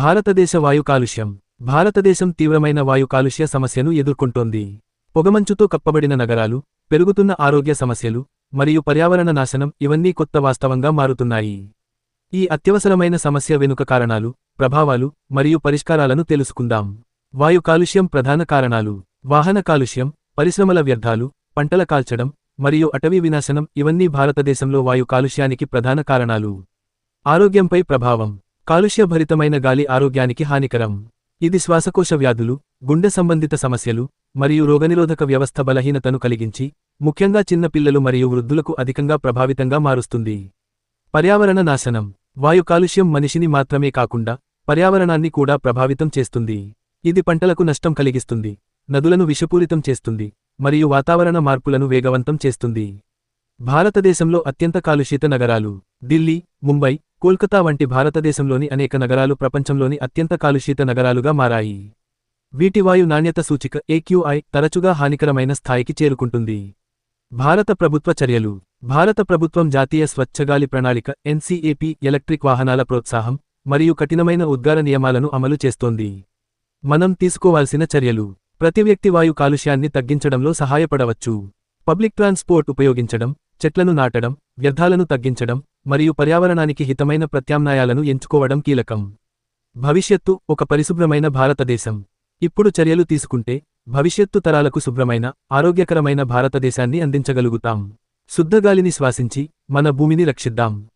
భారతదేశ వాయు కాలుష్యం. భారతదేశం తీవ్రమైన వాయు కాలుష్య సమస్యను ఎదుర్కొంటోంది. పొగమంచుతో కప్పబడిన నగరాలు పెరుగుతున్న ఆరోగ్య సమస్యలు మరియు పర్యావరణ నాశనం ఇవన్నీ కొత్త వాస్తవంగా మారుతున్నాయి. ఈ అత్యవసరమైన సమస్య వెనుక కారణాలు ప్రభావాలు మరియు పరిష్కారాలను తెలుసుకుందాం. వాయు కాలుష్యం ప్రధాన కారణాలు వాహన కాలుష్యం పరిశ్రమల వ్యర్థాలు పంటల కాల్చడం మరియు అటవీ వినాశనం ఇవన్నీ భారతదేశంలో వాయు కాలుష్యానికి ప్రధాన కారణాలు. ఆరోగ్యంపై ప్రభావం. కాలుష్యభరితమైన గాలి ఆరోగ్యానికి హానికరం. ఇది శ్వాసకోశ వ్యాధులు గుండె సంబంధిత సమస్యలు మరియు రోగనిరోధక వ్యవస్థ బలహీనతను కలిగించి ముఖ్యంగా చిన్న పిల్లలు మరియు వృద్ధులకు అధికంగా ప్రభావితంగా మారుస్తుంది. పర్యావరణ నాశనం. వాయు కాలుష్యం మనిషిని మాత్రమే కాకుండా పర్యావరణాన్ని కూడా ప్రభావితం చేస్తుంది. ఇది పంటలకు నష్టం కలిగిస్తుంది నదులను విషపూరితం చేస్తుంది మరియు వాతావరణ మార్పులను వేగవంతం చేస్తుంది. భారతదేశంలో అత్యంత కాలుష్యత నగరాలు ఢిల్లీ ముంబై కోల్కతా వంటి భారతదేశంలోని అనేక నగరాలు ప్రపంచంలోని అత్యంత కాలుషిత నగరాలుగా మారాయి. వీటి వాయు నాణ్యత సూచిక ఏక్యూఐ తరచుగా హానికరమైన స్థాయికి చేరుకుంటుంది. భారత ప్రభుత్వ చర్యలు. భారత ప్రభుత్వం జాతీయ స్వచ్ఛగాలి ప్రణాళిక ఎన్సీఏపీ ఎలక్ట్రిక్ వాహనాల ప్రోత్సాహం మరియు కఠినమైన ఉద్గార నియమాలను అమలు చేస్తోంది. మనం తీసుకోవాల్సిన చర్యలు. ప్రతి వ్యక్తి వాయు కాలుష్యాన్ని తగ్గించడంలో సహాయపడవచ్చు. పబ్లిక్ ట్రాన్స్పోర్ట్ ఉపయోగించడం చెట్లను నాటడం వ్యర్థాలను తగ్గించడం మరియు పర్యావరణానికి హితమైన ప్రత్యామ్నాయాలను ఎంచుకోవడం కీలకం. భవిష్యత్తు ఒక పరిశుభ్రమైన భారతదేశం. ఇప్పుడు చర్యలు తీసుకుంటే భవిష్యత్తు తరాలకు శుభ్రమైన ఆరోగ్యకరమైన భారతదేశాన్ని అందించగలుగుతాం. శుద్ధగాలిని శ్వాసించి మన భూమిని రక్షిద్దాం.